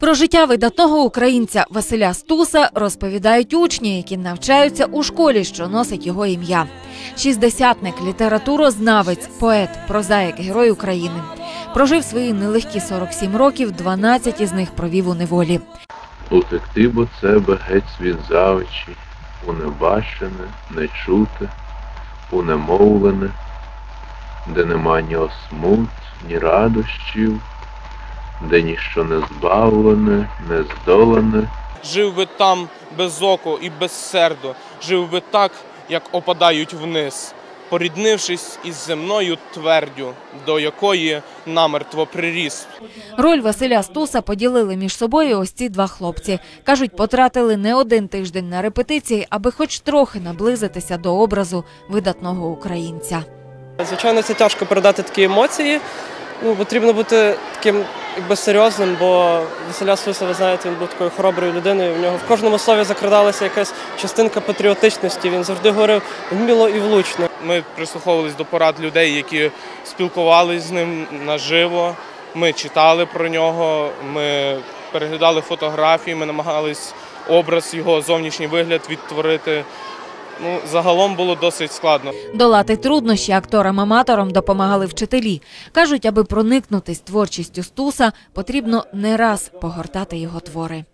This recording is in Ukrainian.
Про життя видатного українця Василя Стуса розповідають учні, які навчаються у школі, що носить його ім'я. Шістдесятник, літературознавець, поет, прозаїк, герой України. Прожив свої нелегкі 47 років, 12 із них провів у неволі. Утекти бо тебе геть світ завичі, у небачене, нечуте, у немовлене, де нема ні осмут, ні радощів, де ніщо не збавлене, не здолане, Жив би там без око і без сердо, жив би так, як опадають вниз, поріднившись із земною твердю, до якої намертво приріс. Роль Василя Стуса поділили між собою ось ці два хлопці. Кажуть, потратили не один тиждень на репетиції, аби хоч трохи наблизитися до образу видатного українця. Звичайно, це тяжко передати такі емоції. Ну, потрібно бути таким якби серйозним, бо Василя Суса, ви знаєте, він був такою хороброю людиною. В нього в кожному слові закрадалася якась частинка патріотичності. Він завжди говорив вміло і влучно. Ми прислуховувались до порад людей, які спілкувалися з ним наживо. Ми читали про нього, ми переглядали фотографії, ми намагались образ його зовнішній вигляд відтворити. Ну, загалом було досить складно. Долати труднощі акторам-аматорам допомагали вчителі. Кажуть, аби проникнутись творчістю Стуса, потрібно не раз погортати його твори.